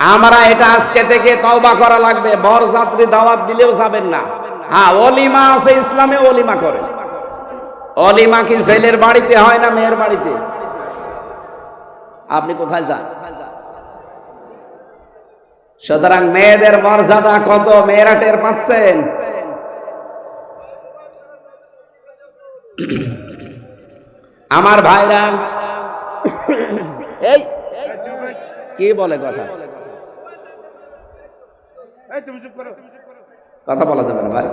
আমরা এটা আজকে থেকে তওবা করা লাগবে। বর যাত্রী দাওয়াত দিলেও যাবেন না। হ্যাঁ অলিমা আছে, ইসলামে অলিমা করে। অলিমা কি ছেলের বাড়িতে হয় না মেয়ের বাড়িতে? আপনি কোথায় যান? সুতরাং মেয়েদের মর্যাদা কত? মেয়েরা টের পাচ্ছেন? আমার ভাইরা, এই, কি বলে কথা? এই তুমি চুপ করো। কথা বলা যাবে না ভাই।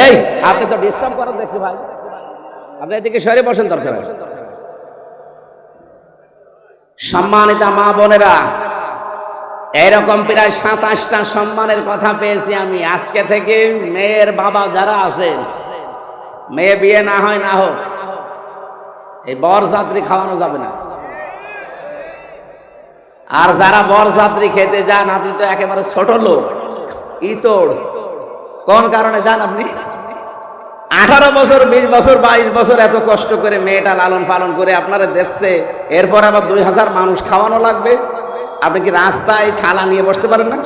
এই আপনি তো ডিস্টার্ব করেন দেখছি ভাই। আপনি এদিকে সরে বসেন দরকার। সম্মানিত মা বোনেরা এরকম প্রায় সাতাশটা সম্মানের কথা পেয়েছি আমি। আজকে থেকে মেয়ের বাবা যারা আছেন মেয়ে বিয়ে না হয় না হোক এই বর যাত্রী খাওয়ানো যাবে না। আর যারা বরযাত্রী খেতে যান, আপনি তো একেবারে ছোট লোক। ইতোড় কোন কারণে যান আপনি? আঠারো বছর, বিশ বছর, বাইশ বছর এত কষ্ট করে মেয়েটা লালন পালন করে আপনারা দেখছে, এরপর আবার দুই হাজার মানুষ খাওয়ানো লাগবে। আপনি কি রাস্তায় থালা নিয়ে বসতে পারেন না?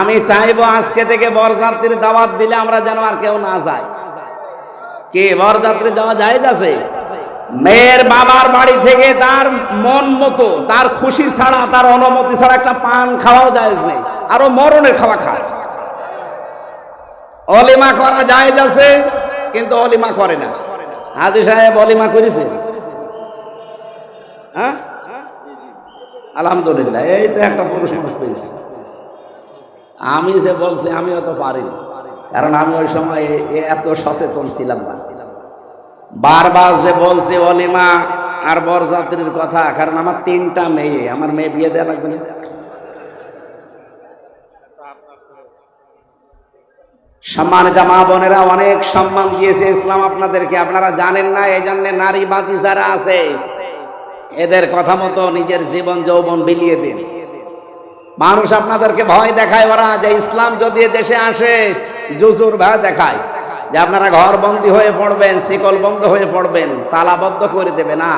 আমি চাইব আজকে থেকে বরযাত্রীর দাওয়াত দিলে আমরা যেন আর কেউ না যায়। কি বরযাত্রী যাওয়া যায় আছে? মেয়ের বাবার বাড়ি থেকে তার মন মতো, তার খুশি ছাড়া, তার অনুমতি ছাড়া একটা পান খাওয়াও যায় নেই। আরও মরণের খাওয়া খায়। অলিমা করা যায় আছে, কিন্তু অলিমা করে না। হাজি সাহেব অলিমা করেছে? হ্যাঁ? আলহামদুলিল্লাহ, এই তো একটা পুরুষ মানুষ পেয়েছি। আমি যে বলছি, আমিও তো পারিনি। কারণ আমি ওই সময় এত সচেতন ছিলাম না। বারবার যে বলছে, অলিমা আর বরযাত্রীর কথা, কারণ আমার তিনটা মেয়ে, আমার মেয়ে বিয়ে দেওয়া লাগবে না। সম্মানিত মা বোনেরা, অনেক সম্মান দিয়েছে ইসলাম আপনাদেরকে। আপনারা জানেন না এই জন্য নারীবাদী যারা আছে, এদের কথা মতো নিজের জীবন, যৌবন বিলিয়ে দিন। মানুষ আপনাদেরকে ভয় দেখায় ওরা, যে ইসলাম যদি দেশে আসে জুজুর ভয় দেখায়। যে আপনারা ঘর বন্দি হয়ে পড়বেন শিকল বন্ধ হয়ে পড়বেন তালাবদ্ধ করে দেবে না।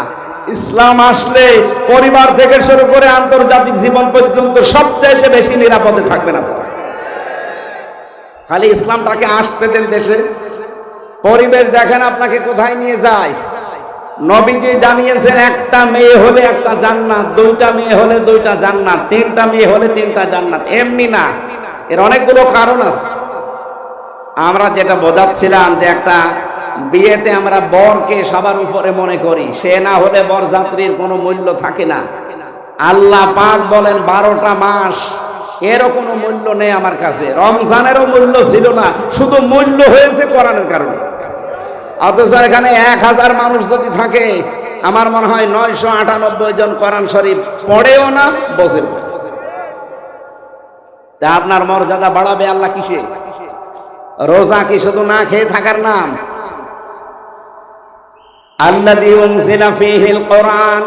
ইসলাম আসলে পরিবার থেকে শুরু করে আন্তর্জাতিক জীবন পর্যন্ত সবচাইতে বেশি নিরাপদে থাকবেন আপনারা খালি ইসলামটাকে আসতে দেন দেশে। পরিবেশ দেখেন আপনাকে কোথায় নিয়ে যায়। নবীজি জানিয়েছেন একটা মেয়ে হলে একটা জান্নাত দুইটা মেয়ে হলে দুইটা জান্নাত তিনটা মেয়ে হলে তিনটা জান্নাত এমনি না। এর অনেকগুলো কারণ আছে। আমরা যেটা বোঝাচ্ছিলাম যে একটা বিয়েতে আমরা বরকে সবার উপরে মনে করি, সে না হলে বরযাত্রীর কোনো মূল্য থাকে না। আল্লাহ পাক বলেন, বারোটা মাস এরও কোনো মূল্য নেই আমার কাছে, রমজানেরও মূল্য ছিল না, শুধু মূল্য হয়েছে কোরআনের কারণে। অথচ এখানে এক হাজার মানুষ যদি থাকে, আমার মনে হয় নয়শো আটানব্বই জন কোরআন শরীফ পড়েও না বসে তা আপনার মর্যাদা বাড়াবে আল্লাহ কিসে? রোজা কি শুধু না খেয়ে থাকার নাম? উনজিলা কোরআন।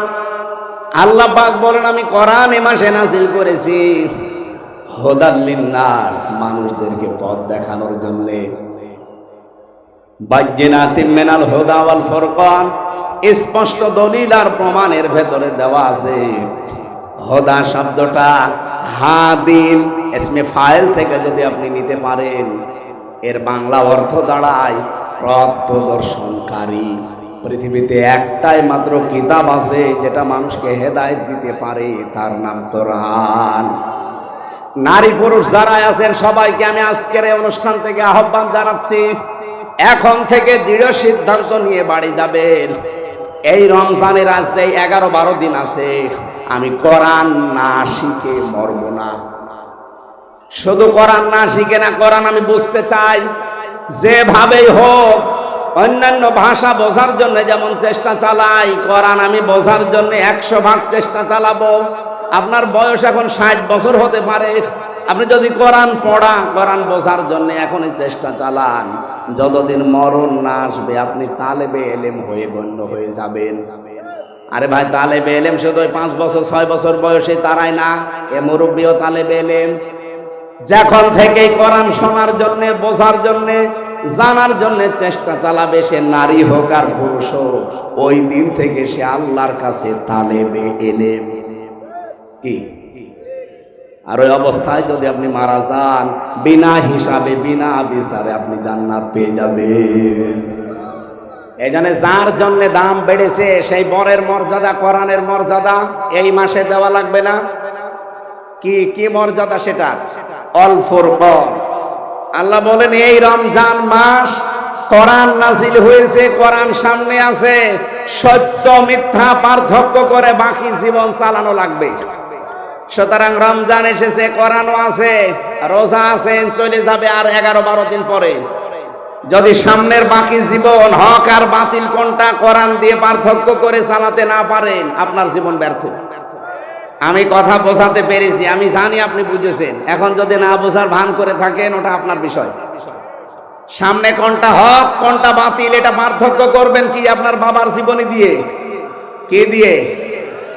আল্লাহ পাক বলেন, আমি কোরআন এ মাসে করেছি। মানুষদেরকে পথ দেখানোর জন্য। বাজ্জিনাতিম মিনাল হুদা স্পষ্ট দলিল আর প্রমাণের ভেতরে দেওয়া আছে। হুদা শব্দটা হাদিম এসমে ফাইল থেকে যদি আপনি নিতে পারেন। এর বাংলা অর্থ দাঁড়ায় পথ প্রদর্শনকারী। পৃথিবীতে একটাই মাত্র কিতাব আছে, যেটা মানুষকে হেদায়েত দিতে পারে, তার নাম কোরআন। নারী পুরুষ যারা আছেন, সবাইকে আমি আজকের এই অনুষ্ঠান থেকে আহ্বান জানাচ্ছি, এখন থেকে দৃঢ় সিদ্ধান্ত নিয়ে বাড়ি যাবেন। এই রমজানের আজ এই এগারো বারো দিন আছে, আমি কোরআন না শিখে মরব না। শুধু কোরআন না শিখে না, কোরআন আমি বুঝতে চাই। যেভাবেই হোক, অন্যান্য ভাষা বোঝার জন্য যেমন চেষ্টা চালাই, কোরআন আমি বোঝার জন্য একশো ভাগ চেষ্টা চালাবো। আপনার বয়স এখন ষাট বছর হতে পারে। আপনি যদি কোরআন পড়া কোরআন বোঝার জন্য এখনই চেষ্টা চালান। যতদিন মরণ না আসবে, আপনি তালেবে এলেম হয়ে গণ্য হয়ে যাবেন। আরে ভাই, তালেবে এলেম শুধু পাঁচ বছর, ছয় বছর বয়সে তারাই না, এ মুরব্বীও তালেবে এলেম। যখন থেকে কোরআন শোনার জন্য, বোঝার জন্য, জানার জন্য চেষ্টা চালাবে, সে নারী হোক আর পুরুষ হোক, ওই দিন থেকে সে আল্লাহর কাছে তালেবে, এলেম। কি? আর ওই অবস্থায় যদি আপনি মারা যান, বিনা হিসাবে, বিনা বিচারে আপনি জান্নাত পেয়ে যাবেন। এখানে যার জন্য দাম বেড়েছে, সেই বরের মর্যাদা, কোরআনের মর্যাদা, এই মাসে দেওয়া লাগবে না? কি কি মর্যাদা সেটা সেটা আল্লাহ বলেন, এই রমজান মাস কোরআন নাজিল হয়েছে, কোরআন সামনে আছে। সত্য, মিথ্যা, পার্থক্য করে বাকি জীবন চালানো লাগবে। সুতরাং রমজান এসেছে, কোরআনও আছে, রোজা আছেন চলে যাবে আর এগারো বারো দিন পরে। যদি সামনের বাকি জীবন হক আর বাতিল কোনটা কোরআন দিয়ে পার্থক্য করে চালাতে না পারেন, আপনার জীবন ব্যর্থ। আমি কথা বোঝাতে পেরেছি, আমি জানি আপনি বুঝেছেন। এখন যদি না বোঝার ভান করে থাকেন, ওটা আপনার বিষয়। সামনে কোনটা হক, কোনটা বাতিল, এটা পার্থক্য করবেন কি আপনার বাবার জীবনী দিয়ে? কে দিয়ে?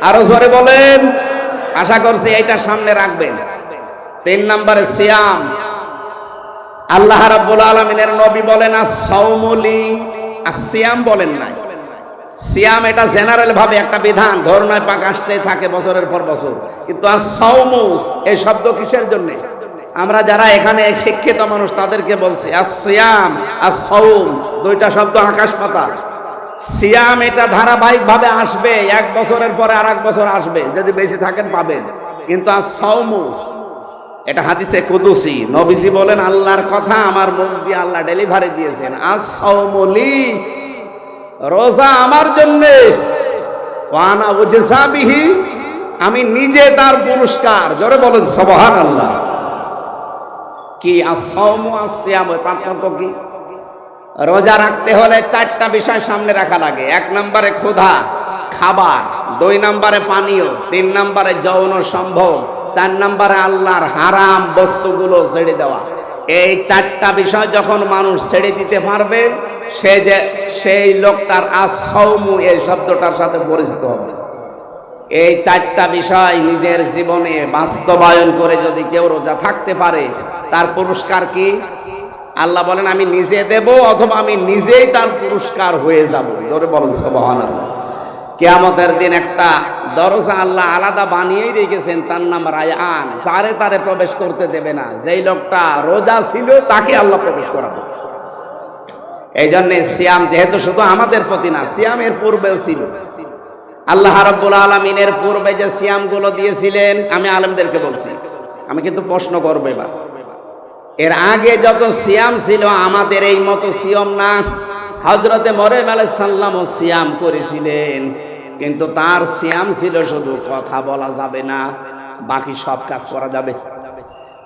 আরও জোরে বলেন। আশা করছি এটা সামনে রাখবেন। তিন নম্বরে সিয়াম। আল্লাহ রাব্বুল আলামিনের নবী বলেন আর সৌমলি আর সিয়াম বলেন নাই। সিয়াম এটা জেনারেল ভাবে একটা বিধান, ধর্নায় পাক আসতে থাকে বছরের পর বছর। কিন্তু আর সৌমু এই শব্দ কিসের জন্য? আমরা যারা এখানে শিক্ষিত মানুষ, তাদেরকে বলছি আর সিয়াম আর সৌম দুইটা শব্দ আকাশ পাতাল সিয়াম এটা ধারাবাহিক ভাবে আসবে, এক বছরের পরে আর এক বছর আসবে, যদি বেশি থাকেন পাবেন। কিন্তু আর সৌমু এটা হাদিসে কুদুসি, নবীজি বলেন, আল্লাহর কথা আমার মুখ দিয়ে আল্লাহ ডেলিভারি দিয়েছেন। আজ সৌমলি রোজা আমার জন্য। আমি নিজে তার পুরস্কার। জোরে বলেন সবহান আল্লাহ কি আসম কি? রোজা রাখতে হলে চারটা বিষয় সামনে রাখা লাগে। এক নম্বরে ক্ষুধা, খাবার। দুই নম্বরে পানীয়। তিন নম্বরে যৌন সম্ভব চার নম্বরে আল্লাহর হারাম বস্তুগুলো ছেড়ে দেওয়া। এই চারটা বিষয় যখন মানুষ ছেড়ে দিতে পারবে সে যে, সেই লোকটার আসৌমু এই শব্দটার সাথে পরিচিত হবে। এই চারটা বিষয় নিজের জীবনে বাস্তবায়ন করে যদি কেউ রোজা থাকতে পারে, তার পুরস্কার কি? আল্লাহ বলেন, আমি নিজে দেব অথবা আমি নিজেই তার পুরস্কার হয়ে যাব। জোরে বলেন সবহান কেয়ামতের দিন একটা দরজা আল্লাহ আলাদা বানিয়েই রেখেছেন, তার নাম রায়ান। যারে তারে প্রবেশ করতে দেবে না। যেই লোকটা রোজা ছিল, তাকে আল্লাহ প্রবেশ করাবে। এই জন্যে সিয়াম যেহেতু শুধু আমাদের প্রতি না, সিয়ামের পূর্বেও ছিল। আল্লাহ রাব্বুল আলমিনের পূর্বে যে সিয়ামগুলো দিয়েছিলেন, আমি আলমদেরকে বলছি, আমি কিন্তু প্রশ্ন করব এবার। এর আগে যত সিয়াম ছিল, আমাদের এই মতো সিয়ম না। হজরতে মরেম আলাইসাল্লামও সিয়াম করেছিলেন, কিন্তু তার সিয়াম ছিল শুধু কথা বলা যাবে না, বাকি সব কাজ করা যাবে।